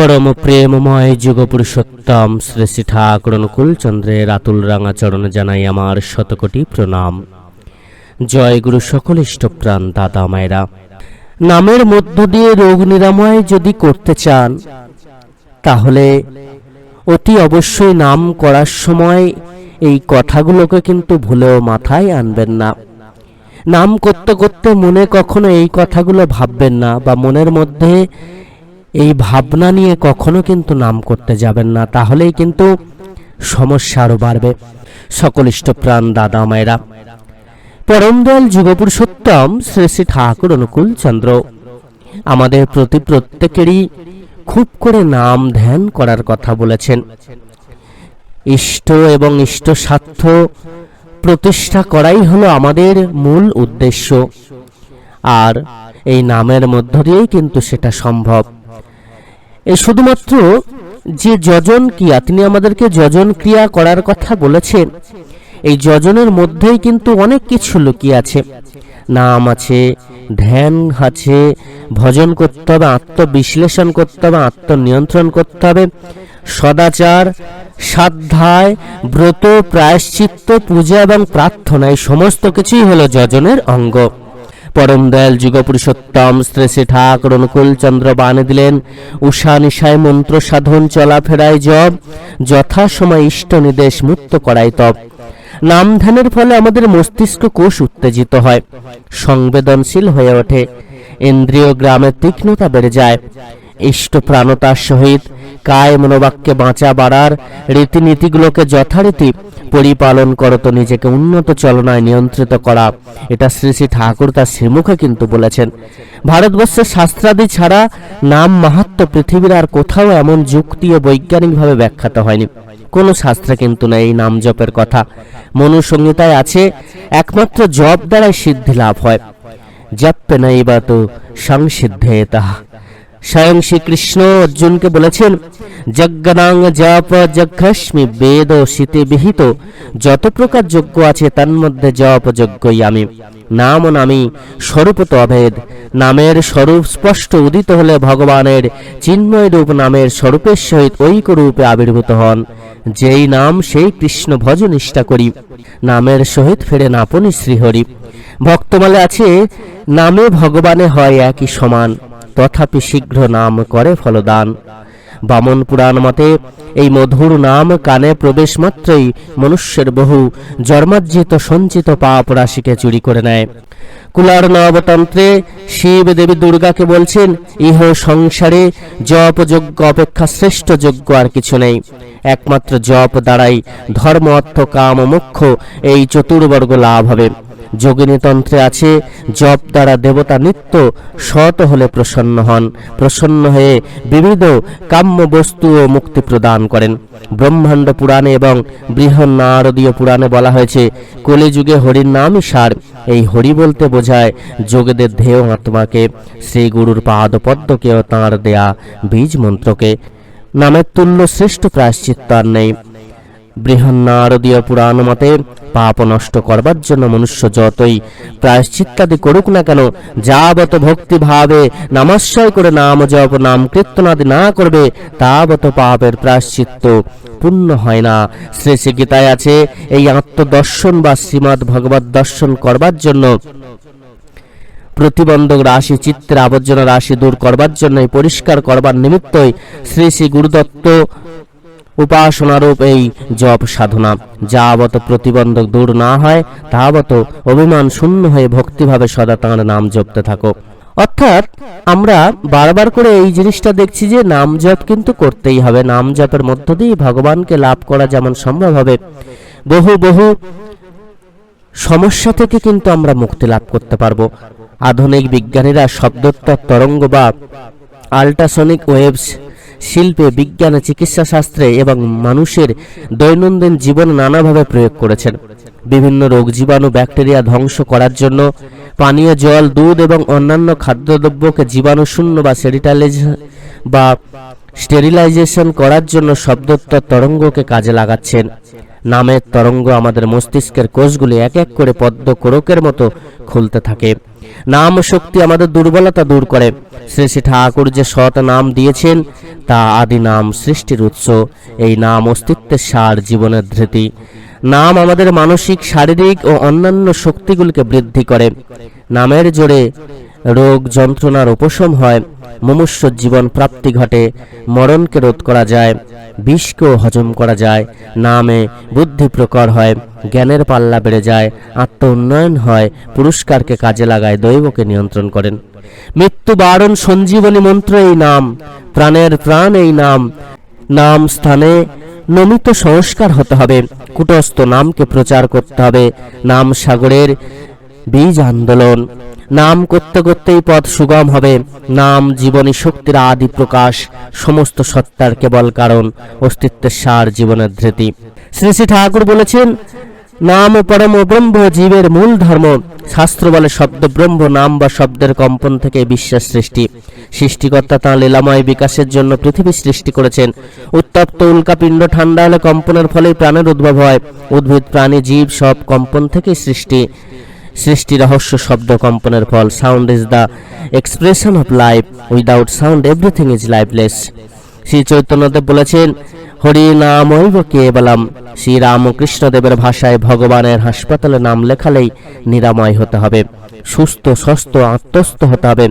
পরম প্রেমময় যুগপুরুষোত্তম শ্রী শ্রী ঠাকুর অনুকূল চন্দ্রের আতুল রাঙা চরণে জানাই আমার শতকোটি প্রণাম। জয় গুরু সকল ইষ্টপ্রাণ দাদা মায়েরা। নামের মধ্য দিয়ে রোগ নিরাময় যদি করতে চান, তাহলে অতি অবশ্যই নাম করার সময় এই কথাগুলোকে কিন্তু ভুলেও মাথায় আনবেন না। নাম করতে করতে মনে কখনো এই কথাগুলো ভাববেন না বা মনের মধ্যে এই ভাবনা নিয়ে কখনো কিন্তু নাম করতে যাবেন না, তাহলেই কিন্তু সমস্যা আরও বাড়বে। সকল ইষ্টপ্রাণ দাদা মায়েরা, পরম দয়াল যুগপুরুষোত্তম শ্রী শ্রী ঠাকুর অনুকূল চন্দ্র, আমাদের প্রতি প্রত্যেকেরই খুব করে নাম ধ্যান করার কথা বলেছেন। ইষ্ট এবং ইষ্ট স্বার্থ প্রতিষ্ঠা করাই হলো আমাদের মূল উদ্দেশ্য, আর এই নামের মধ্য দিয়েই কিন্তু সেটা সম্ভব। এ শুধুমাত্র যে যজন ক্রিয়া, তিনি আমাদেরকে যজন ক্রিয়া করার কথা বলেছেন। এই যজনের মধ্যেই কিন্তু অনেক কিছু লুকিয়ে আছে। নাম আছে, ধ্যান আছে, ভজন করতে হবে, আত্মবিশ্লেষণ করতে হবে, আত্মনিয়ন্ত্রণ করতে হবে। সদাচার, সাধ্যায়, ব্রত, প্রায়শ্চিত্ত, পূজা এবং প্রার্থনা, এই সমস্ত কিছুই হলো যজনের অঙ্গ। পরম দয়াল যুগপুরুষোত্তম পুরুষোত্তম শ্রী ঠাকুর অনুকূল চন্দ্র বাণী দিলেন। উষা নিশায় মন্ত্র সাধন চলাফেরায় জব, যথাসময় ইষ্ট নির্দেশ মুক্ত করায় তব নাম ধ্যানের ফলে আমাদের মস্তিষ্ক কোষ উত্তেজিত হয়, সংবেদনশীল হয়ে ওঠে। ইন্দ্রিয় গ্রামের তীক্ষ্ণতা বেড়ে যায়। ইষ্ট প্রাণতার সহিত কায় মনোবাক্যে বাঁচা বাড়ার রীতিনীতিগুলোকে যথারীতি পরিপালন করত নিজেকে উন্নত চলনায় নিয়ন্ত্রিত করা। এটা শ্রী শ্রী ঠাকুর তার শ্রীমুখে কিন্তু বলেছেন। ভারতবর্ষের শাস্ত্রাদি ছাড়া নাম মাহাত্ম পৃথিবীর আর কোথাও এমন যুক্তি ও বৈজ্ঞানিকভাবে ব্যাখ্যাত হয়নি। কোনো শাস্ত্রে কিন্তু নেই এই নাম জপের কথা। মনুসংহিতায় আছে, একমাত্র জপ দ্বারাই সিদ্ধি লাভ হয়। জপ্পে নাই বা তো সংসিদ্ধে তাহা স্বয়ং শ্রীকৃষ্ণ অর্জুনকে বলেছেন, যজ্ঞনাং জপ যজ্ঞস্মি বেদ শীতে বিহিত। যত প্রকার যজ্ঞ আছে তন্মধ্যে জপ যজ্ঞই আমি। নাম ও নামই স্বরূপত অভেদ। নামের স্বরূপ স্পষ্ট উদিত হলে ভগবানের চিন্ময় রূপ নামের স্বরূপের সহিত ঐক্য রূপে আবির্ভূত হন। যেই নাম, সেই কৃষ্ণ ভজ নিষ্ঠা করি। নামের সহিত ফেরে নাপনি শ্রীহরি। ভক্তমালে আছে, নামে ভগবানে হয় একই সমান। তথাপি শীঘ্র নাম করে ফলদান। বামন পুরাণ মতে, এই মধুর নাম কানে প্রবেশ মাত্রই মনুষ্যের বহু জন্মার্জিত সঞ্চিত পাপ রাশিকে চুরি করে নেয়। কুলার নবতন্ত্রে শিব দেবী দুর্গাকে বলছেন, ইহ সংসারে জপ যজ্ঞ অপেক্ষা শ্রেষ্ঠ যজ্ঞ আর কিছু নেই। একমাত্র জপ দ্বারাই ধর্ম, অর্থ, কাম, মোক্ষ এই চতুর্বর্গ লাভ হবে। যোগিনীতন্ত্রে আছে, জপ দ্বারা দেবতা নিত্য সত হলে প্রসন্ন হন। প্রসন্ন হয়ে বিবিধ কাম্য বস্তু ও মুক্তি প্রদান করেন। ব্রহ্মাণ্ড পুরাণে এবং বৃহৎ নারদীয় পুরাণে বলা হয়েছে, কলিযুগে হরির নামই সার। এই হরি বলতে বোঝায় যোগেদের ধেয় আত্মাকে শ্রী গুরুর পাদপদ্মকে ও তাঁর দেয়া বীজ মন্ত্রকে নামের তুল্য শ্রেষ্ঠ প্রায়শ্চিত্ত আর নেই। বৃহন্নারদীয় পুরাণ মতে পাপ নষ্ট করবার জন্য মনুষ্য যতই প্রায়শ্চিত্তাদি করুক না কেন যাবত ভক্তি ভাবে নামাশ্রয় করে নাম জপ, নাম কীর্তনাদি না করবে তাবত পাপের প্রায়শ্চিত্ত পূর্ণ হয় না। শ্রী শ্রী গীতায় আছে এই আত্মদর্শন বা শ্রীমৎ ভগবত দর্শন করবার জন্য প্রতিবন্ধক রাশি চিত্রের আবর্জনা রাশি দূর করবার জন্য পরিষ্কার করবার নিমিত্তই শ্রী শ্রী গুরুদত্ত উপাসনারূপ এই জপ সাধনা। যাবত প্রতিবন্ধক দূর না হয় তাবত অভিমান শূন্য হয়ে ভক্তিভাবে সদা তাঁর নাম জপতে থাকো। অর্থাৎ আমরা বারবার করে এই জিনিসটা দেখছি যে নাম জপ কিন্তু করতেই হবে। নাম জপের মধ্য দিয়ে ভগবানকে লাভ করা যেমন সম্ভব হবে। বহু বহু সমস্যা থেকে কিন্তু আমরা মুক্তি লাভ করতে পারব। আধুনিক বিজ্ঞানীরা শব্দোত্তর তরঙ্গ বা আল্ট্রাসনিক ওয়েভস শিল্পে, বিজ্ঞানে চিকিৎসা শাস্ত্রে এবং মানুষের দৈনন্দিন জীবনে নানাভাবে প্রয়োগ করেছেন। বিভিন্ন রোগ জীবাণু, ব্যাকটেরিয়া ধ্বংস করার জন্য পানীয় জল, দুধ এবং অন্যান্য খাদ্যদ্রব্যকে জীবাণু শূন্য বা সেরিটালাইজ বা স্টেরিলাইজেশন করার জন্য শব্দোত্তর তরঙ্গকে কাজে লাগাচ্ছেন। নামের তরঙ্গ আমাদের মস্তিষ্কের কোষগুলি এক এক করে পদ্ম কোরকের মতো খুলতে থাকে। নাম শক্তি আমাদের দুর্বলতা দূর করে। শ্রী শ্রী ঠাকুর যে সৎ নাম দিয়েছেন তা আদি নাম সৃষ্টির উৎস। এই নাম অস্তিত্বের সার জীবনের ধৃতি। নাম আমাদের মানসিক, শারীরিক ও অন্যান্য শক্তিগুলিকে বৃদ্ধি করে। নামের জোরে রোগ যন্ত্রণার উপশম হয়। মুমূর্ষ জীবন প্রাপ্তি ঘটে। মরণকে রোধ করা যায়। বিষকেও হজম করা যায়। নামে বুদ্ধি প্রকর হয়। জ্ঞানের পাল্লা বেড়ে যায়। আত্ম উন্নয়ন হয়। পুরস্কারকে কাজে লাগায়। দৈবকে নিয়ন্ত্রণ করেন। মৃত্যু বারণ সঞ্জীবনী মন্ত্র এই নাম, প্রাণের প্রাণ এই নাম। নাম স্থানে নমিত সংস্কার হতে হবে, কুটস্থ নামকে প্রচার করতে হবে, নাম সাগরের বীজ আন্দোলন। নাম করতে করতেই পথ সুগম হবে, নাম জীবনী শক্তির আদি প্রকাশ, সমস্ত সত্তার কেবল কারণ, অস্তিত্বের সার জীবনের ধৃতি। শ্রী শ্রী ঠাকুর বলেছেন নাম পরম ব্রহ্ম জীবের মূল ধর্ম। শাস্ত্র বলে শব্দ ব্রহ্ম নাম বা শব্দের কম্পন থেকে বিশ্বাস সৃষ্টি। সৃষ্টিকর্তা তাঁর লীলাময় বিকাশের জন্য পৃথিবী সৃষ্টি করেছেন। উত্তপ্ত উল্কাপিণ্ড ঠান্ডা হলে কম্পনের ফলেই প্রাণের উদ্ভব হয়। উদ্ভিদ, প্রাণী, জীব সব কম্পন থেকেই সৃষ্টি। সৃষ্টি রহস্য শব্দ কম্পনের ফল। Sound is the expression of life without sound everything is lifeless Shri Chaitanyadev বলেছেন, হরি নামৈব কেবলম। শ্রী রামকৃষ্ণদেবের ভাষায় ভগবানের হাসপাতালে নাম লেখালেই নিরাময় হতে হবে। সুস্থ সস্থ আত্মস্থ হতে হবে।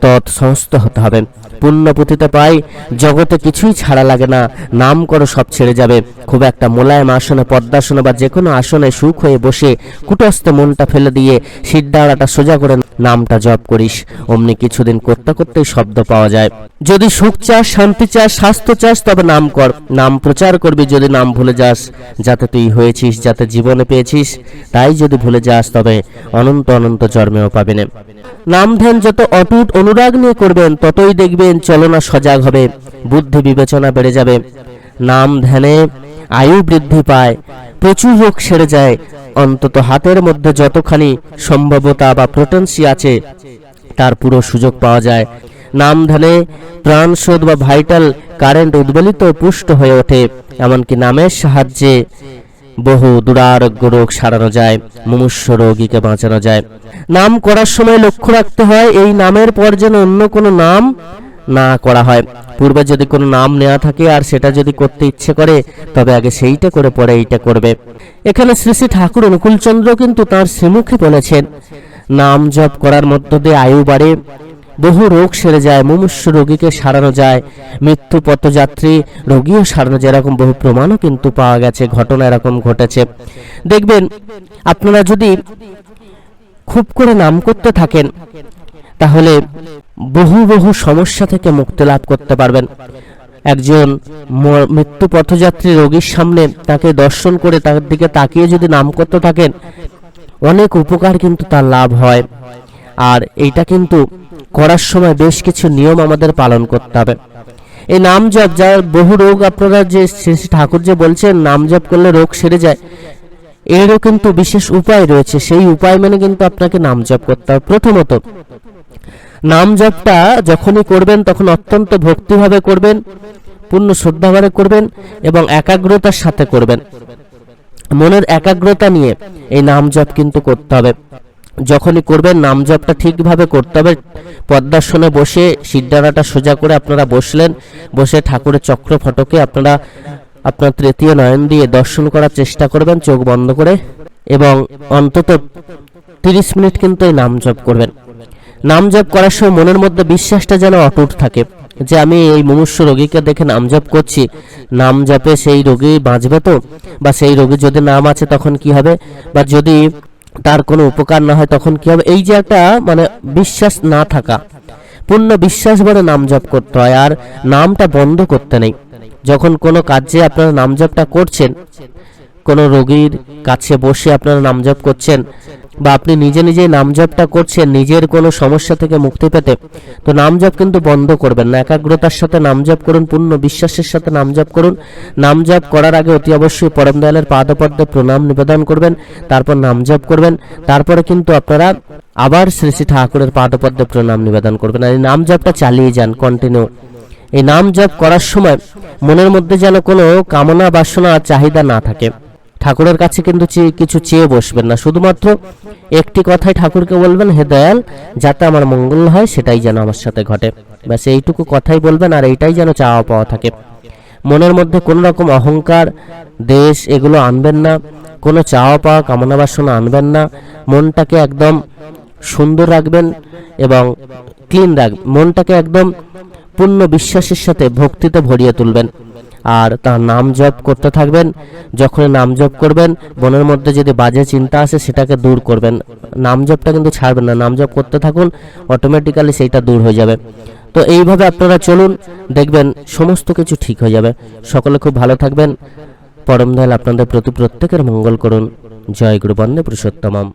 তৎসংস্থ হতে হবে। পুণ্য পাই, জগতে কিছুই ছাড়া লাগে না নাম করো সব ছেড়ে যাবে। খুব একটা মোলায়েম আসনে, পদ্মাসনে বা যে কোনো আসনে সুখ হয়ে বসে কুটস্থে মনটা ফেলে দিয়ে সিদ্ধারাটা সোজা করে নামটা জপ করিস। অমনি কিছুদিন করতে করতেই শব্দ পাওয়া যায়। যদি সুখ চাস, শান্তি চাস, স্বাস্থ্য চাস, তবে নাম কর। নাম প্রচার করবি যদি নাম ভুলে যাস। যাতে তুই হয়েছিস, যাতে জীবনে পেয়েছিস, তাই যদি ভুলে যাস, তবে অনন্ত অনন্ত জন্মেও পাবি না। নাম ধ্যান যত অটুট অনুরাগ নিয়ে করবেন, ততই দেখবেন চলনা সজাগ হবে, বুদ্ধি বিবেচনা বেড়ে যাবে। নাম ধ্যানে আয়ু বৃদ্ধি পায়, প্রচুর রোগ সেরে যায়, অন্তত হাতের মধ্যে যতখানি সম্ভাব্যতা বা প্রোটেন্সি আছে, তার পুরো সুযোগ পাওয়া যায়। নাম ধ্যানে প্রাণশোধ বা ভাইটাল কারেন্ট উদ্বেলিত পুষ্ট হয়ে ওঠে, এমনকি নামের সাহায্যে বহু দুরারোগ্য রোগ সারানো যায়, মুমূর্ষ রোগীকে বাঁচানো যায়। নাম করার সময় লক্ষ্য রাখতে হয়, এই নামের পর যেন অন্য কোনো নাম না করা হয়। পূর্বে যদি কোনো নাম নেওয়া থাকে আর সেটা যদি করতে ইচ্ছে করে, তবে আগে সেইটা করে পরে এইটা করবে। এখানে শ্রী শ্রী ঠাকুর অনুকূলচন্দ্র কিন্তু তার শ্রীমুখে বলেছেন, নাম জপ করার মধ্য দিয়ে আয়ু বাড়ে বহু রোগ সেরে যায়, মুমূর্ষ রোগীকে সারানো যায়, মৃত্যু পথযাত্রী রোগীও সারানো যায়, এরকম বহু প্রমাণও কিন্তু পাওয়া গেছে, ঘটনা এরকম ঘটেছে। দেখবেন, আপনারা যদি খুব করে নাম করতে থাকেন, তাহলে বহু বহু সমস্যা থেকে মুক্তি লাভ করতে পারবেন। একজন মৃত্যু পথযাত্রী রোগীর সামনে তাকে দর্শন করে তার দিকে তাকিয়ে যদি নাম করতে থাকেন, অনেক উপকার কিন্তু তার লাভ হয়। আর এইটা কিন্তু করার সময় বেশ কিছু নিয়ম আমাদের পালন করতে হবে। এই নাম জপ যার বহু রোগ আপনারা যে শ্রী ঠাকুর যে বলছেন নাম জপ করলে রোগ সেরে যায়, এরও কিন্তু বিশেষ উপায় রয়েছে। সেই উপায় মেনে কিন্তু আপনাকে নাম জপ করতে হবে। প্রথমত নাম জপটা যখনই করবেন, তখন অত্যন্ত ভক্তিভাবে করবেন, পূর্ণ শ্রদ্ধাভাবে করবেন এবং একাগ্রতার সাথে করবেন। মনের একাগ্রতা নিয়ে এই নাম জপ কিন্তু করতে হবে। যখনই করবেন নাম জপটা ঠিকভাবে করতে হবে। পদ্মাসনে বসে সিদ্ধারাটা সোজা করে আপনারা বসলেন। বসে ঠাকুরের চক্র ফটকে আপনারা আপনার তৃতীয় নয়ন দিয়ে দর্শন করার চেষ্টা করবেন চোখ বন্ধ করে এবং অন্তত তিরিশ মিনিট কিন্তু এই নাম জপ করবেন। নাম জপ করার সময় মনের মধ্যে বিশ্বাসটা যেন অটুট থাকে যে আমি এই মুমূর্ষ রোগীকে দেখে নাম জপ করছি। নাম জপে সেই রোগী বাঁচবে তো? বা সেই রোগীর যদি নাম আছে তখন কি হবে? বা যদি তার কোনো উপকার না হয়, তখন কি হবে? এই যে একটা মানে বিশ্বাস না থাকা, পূর্ণ বিশ্বাস বলে নাম জপ করতে হয়, আর নামটা বন্ধ করতে নেই। যখন কোনো কাজে আপনারা নাম জপটা করছেন, কোনো রোগীর কাছে বসে আপনারা নাম জপ করছেন বা আপনি নিজে নিজেই নাম জপটা করছেন, নিজের কোনো সমস্যা থেকে মুক্তি পেতে, তো নাম জপ কিন্তু বন্ধ করবেন না। একাগ্রতার সাথে নাম জপ করুন, পূর্ণ বিশ্বাসের সাথে নাম জপ করুন। নাম জপ করার আগে অতি অবশ্যই পরম দয়ালের পাদপদ্মে প্রণাম, নিবেদন করবেন, তারপর নাম জপ করবেন। তারপরে কিন্তু আপনারা আবার শ্রী শ্রী ঠাকুরের পাদপদ্মে প্রণাম, নিবেদন করবেন। আর এই নাম জপটা চালিয়ে যান কন্টিনিউ এই নাম জপ করার সময় মনের মধ্যে যেন কোনো কামনা, বাসনা চাহিদা না থাকে। ঠাকুরের কাছে কিন্তু কিছু চেয়ে বসবেন না। শুধুমাত্র একটি কথাই ঠাকুরকে বলবেন, হে দয়াল, যাতে আমার মঙ্গল হয়, সেটাই যেন আমার সাথে ঘটে। ব্যাস, এইটুকু কথাই বলবেন, আর এইটাই যেন চাওয়া পাওয়া থাকে। মনের মধ্যে কোনো রকম অহংকার, দেশ, এগুলো আনবেন না। কোনো চাওয়া পাওয়া, কামনা বাসনা আনবেন না। মনটাকে একদম সুন্দর রাখবেন এবং ক্লিন রাখবেন মনটাকে একদম পূর্ণ বিশ্বাসের সাথে ভক্তিতে ভরিয়ে তুলবেন। আর তার নাম জপ করতে থাকবেন। যখন নাম জপ করবেন, মনের মধ্যে যদি বাজে চিন্তা আসে, সেটাকে দূর করবেন। নাম জপটা কিন্তু ছাড়বেন না। নাম জপ করতে থাকুন অটোমেটিক্যালি সেইটা দূর হয়ে যাবে। তো এইভাবে আপনারা চলুন, দেখবেন সমস্ত কিছু ঠিক হয়ে যাবে। সকলে খুব ভালো থাকবেন। পরম দয়াল আপনাদের প্রতি প্রত্যেকের মঙ্গল করুন। জয় গুরু বন্দে পুরুষোত্তমম।